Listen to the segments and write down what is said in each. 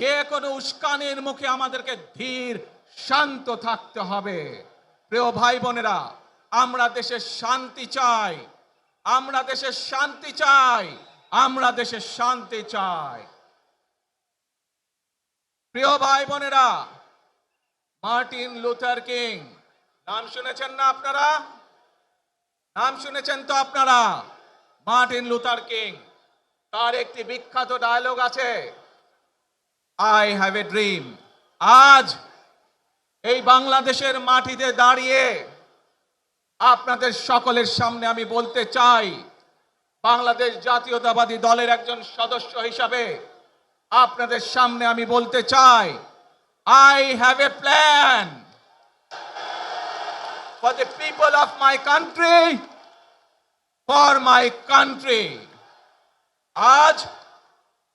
যে কোনো উস্কানির মুখে আমাদেরকে ধীর, শান্ত থাকতে হবে। প্রিয় ভাই বোনেরা, আমরা দেশের শান্তি চাই। আমরা দেশের শান্তি চাই। আমরা দেশের শান্তি চাই। প্রিয় ভাই বোনেরা, মার্টিন লুথার কিং, নাম শুনেছেন না আপনারা? নাম শুনেছেন তো আপনারা? মার্টিন লুথার কিং, তার একটি বিখ্যাত ডায়লগ আছে। আই হ্যাভ এ ড্রিম আজ এই বাংলাদেশের মাটিতে দাঁড়িয়ে আপনাদের সকলের সামনে আমি বলতে চাই বাংলাদেশ জাতীয়তাবাদী দলের একজন সদস্য হিসাবে আপনাদের সামনে আমি বলতে চাই I have a plan for the people of my country, for my country. আজ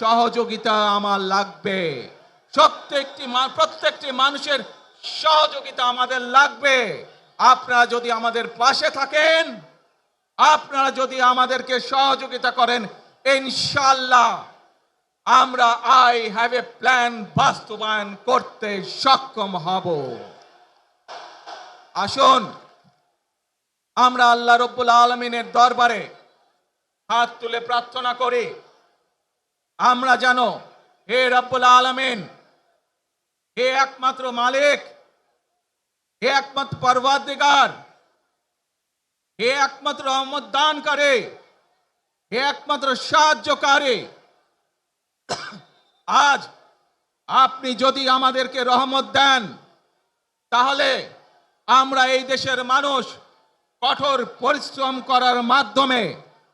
সহযোগিতা আমার লাগবে। প্রত্যেকটি প্রত্যেকটি মানুষের সহযোগিতা আমাদের লাগবে। আপনারা যদি আমাদের পাশে থাকেন, আপনারা যদি আমাদেরকে সহযোগিতা করেন ইনশাল্লাহ আমরা আই হ্যাভ এ প্ল্যান বাস্তবায়ন করতে সক্ষম হব। আসুন, আমরা আল্লাহ রব্বুল আলমিনের দরবারে হাত তুলে প্রার্থনা করি। আমরা জানো, হে রব্বুল আলমিন, হে একমাত্র মালিক, হে একমাত্র পর্বাধিকার হে একমাত্র রহমত দান করে হে একমাত্র সাহায্য করে আজ আপনি যদি আমাদেরকে রহমত দেন, তাহলে আমরা এই দেশের মানুষ কঠোর পরিশ্রম করার মাধ্যমে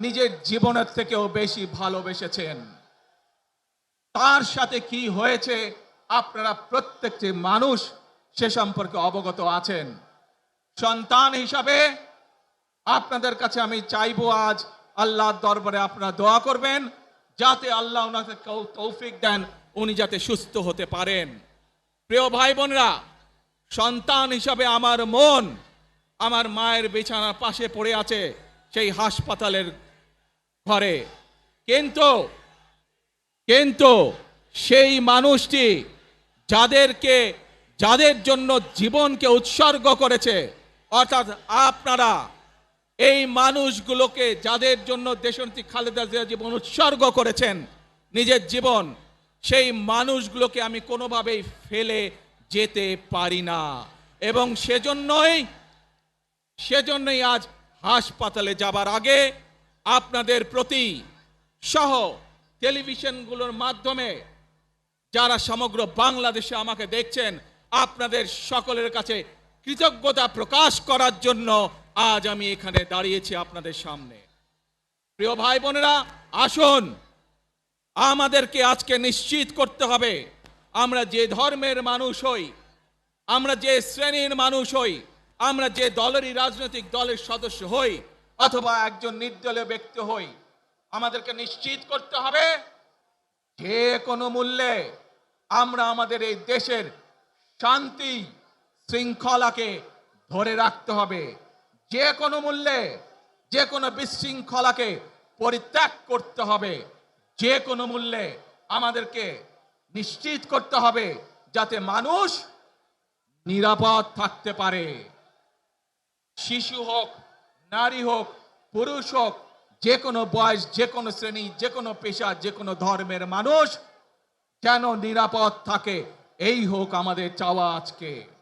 নিজের জীবনের থেকেও বেশি ভালোবেসেছেন। তার সাথে কি হয়েছে আপনারা প্রত্যেকটি মানুষ সে সম্পর্কে অবগত আছেন। সন্তান হিসাবে আপনাদের কাছে আমি চাইব আজ আল্লাহর দরবারে আপনারা দোয়া করবেন, যাতে আল্লাহ ওনাকে তৌফিক দেন, উনি যাতে সুস্থ হতে পারেন। প্রিয় ভাই বোনরা সন্তান হিসাবে আমার মন আমার মায়ের বিছানার পাশে পড়ে আছে, সেই হাসপাতালের ঘরে কিন্তু কিন্তু সেই মানুষটি যাদেরকে, যাদের জন্য জীবনকে উৎসর্গ করেছে, অর্থাৎ আপনারা, এই মানুষগুলোকে যাদের জন্য দেশনেত্রী খালেদা জিয়া জীবন উৎসর্গ করেছেন, নিজের জীবন, সেই মানুষগুলোকে আমি কোনোভাবেই ফেলে যেতে পারি না। এবং সেজন্যই সেজন্যই আজ হাসপাতালে যাবার আগে আপনাদের প্রতি সহ টেলিভিশনগুলোর মাধ্যমে যারা সমগ্র বাংলাদেশে আমাকে দেখছেন, আপনাদের সকলের কাছে কৃতজ্ঞতা প্রকাশ করার জন্য আজ আমি এখানে দাঁড়িয়েছি আপনাদের সামনে। প্রিয় ভাই বোনেরা, আসুন, আমাদেরকে আজকে নিশ্চিত করতে হবে, আমরা যে ধর্মের মানুষ হই, আমরা যে শ্রেণির মানুষ হই, আমরা যে দলেরই রাজনৈতিক দলের সদস্য হই অথবা একজন নির্দলীয় ব্যক্তি হই, আমাদেরকে নিশ্চিত করতে হবে যে কোনো মূল্যে আমরা আমাদের এই দেশের শান্তি শৃঙ্খলাকে ধরে রাখতে হবে। যে কোনো মূল্যে, যে কোনো বিশৃঙ্খলাকে পরিত্যাগ করতে হবে। যে কোনো মূল্যে আমাদেরকে নিশ্চিত করতে হবে যাতে মানুষ নিরাপদ থাকতে পারে। শিশু হোক নারী হোক, পুরুষ হোক যে কোনো বয়স যে কোনো শ্রেণি যে কোনো পেশা যে কোনো ধর্মের মানুষ, যেন নিরাপদ থাকে। এই হোক আমাদের চাওয়া আজকে।